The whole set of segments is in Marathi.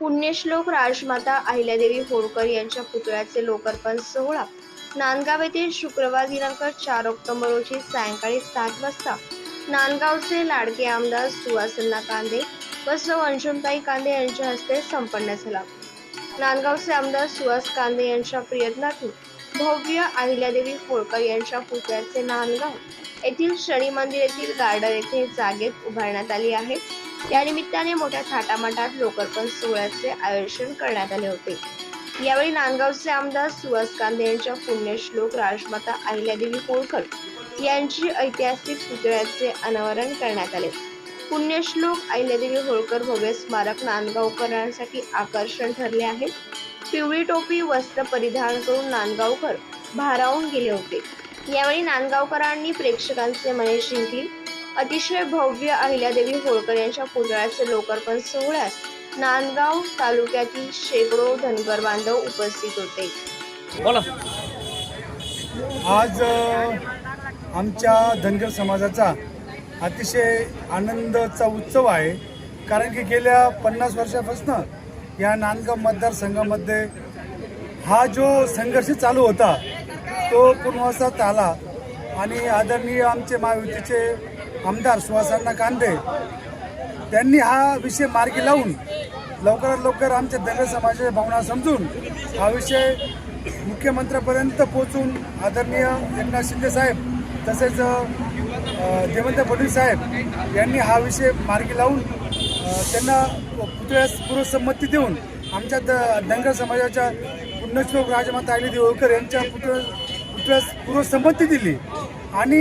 पुण्यश्लोक राजमाता अहिल्यादेवी होळकर यांच्या पुतळ्याचे लोकार्पण सोहळा. नांदगाव येथे शुक्रवार दिनांक चार ऑक्टोबर रोजी सायंकाळी सात वाजता नांदगावचे लाडके आमदार सुवासन्ना कांदे व सौ अंशुमताई कांदे यांच्या हस्ते संपन्न झाला. नांदगावचे आमदार सुहास कांदे यांच्या प्रयत्नातून भव्य अहिल्यादेवी होळकर यांच्या पुतळ्याचे नांदगाव येथील शनी मंदिर येथील गार्डन येथे जागेत उभारण्यात आली आहे. या निमित्ताने मोठ्या थाटामाटात लोकार्पण सोहळ्याचे आयोजन करण्यात आले होते. यावेळी नांदगावचे आमदार सुहास कांदे यांच्या पुण्यश्लोक राजमाता अहिल्यादेवी होळकर यांची ऐतिहासिक पुतळ्याचे अनावरण करण्यात आले. पुण्यश्लोक अहिल्यादेवी होळकर भव्य स्मारक नांदगावकरांसाठी आकर्षण ठरले आहे. पिवळी टोपी वस्त्र परिधान करून नांदगावकर भारावून गेले होते. यावेळी नांदगावकरांनी प्रेक्षकांचे मने जिंकली. अतिशय भव्य अहिल्यादेवी होळकर यांच्या पुतळ्याचे लोकार्पण सोहळ्यास नांदगाव तालुक्यातील शेकडो धनगर बांधव उपस्थित होते. बोला. आज आमच्या धनगर समाजाचा अतिशय आनंदाचा उत्सव आहे. कारण की गेल्या पन्नास वर्षापासून या नांदगाव मतदारसंघामध्ये हा जो संघर्ष चालू होता तो पूर्णवासात आला. आणि आदरणीय आमचे महायुतीचे आमदार सुहासांना कांदे. त्यांनी हा विषय मार्गी लावून लवकरात लवकर आमच्या धनगर समाजाच्या भावना समजून हा विषय मुख्यमंत्र्यापर्यंत पोहोचून आदरणीय एकनाथ शिंदे साहेब तसेच देवेंद्र फडणवीस साहेब यांनी हा विषय मार्गी लावून त्यांना पुतळ्यास पूर्वसंमती देऊन आमच्या द धनगर समाजाच्या पुण्यश्लोक राजमाता अहिल्यादेवी देवळकर यांच्या पुतळ्या पुतळ्यास पूर्वसंमती दिली. आणि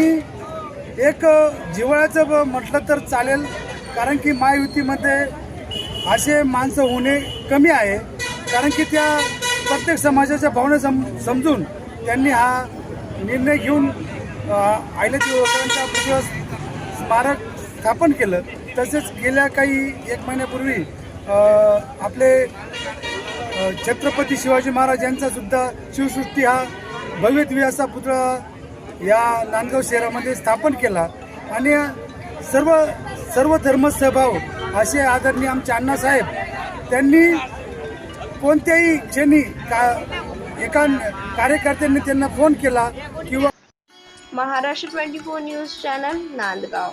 एक जिव्हाळ्याचं म्हटलं तर चालेल कारण की महायुतीमध्ये असे माणसं होणे कमी आहे. कारण की त्या प्रत्येक समाजाच्या भावना सम समजून त्यांनी हा निर्णय घेऊन अ, अहिल्यादेवी होळकरांच्या स्मारक स्थापन केलं. तसेच गेल्या काही एक महिन्यापूर्वी आपले छत्रपती शिवाजी महाराज यांचा सुद्धा शिवसृष्टी हा भव्य दिव्य असा पुतळा या नांदगाव शहरामध्ये स्थापन केला. आणि सर्व सर्व धर्म सहभाव असे आदरणीय आमचे अण्णासाहेब त्यांनी कोणत्याही क्षणी का एका कार्यकर्त्यांनी त्यांना फोन केला किंवा Maharashtra twenty four news channel Nandgaon.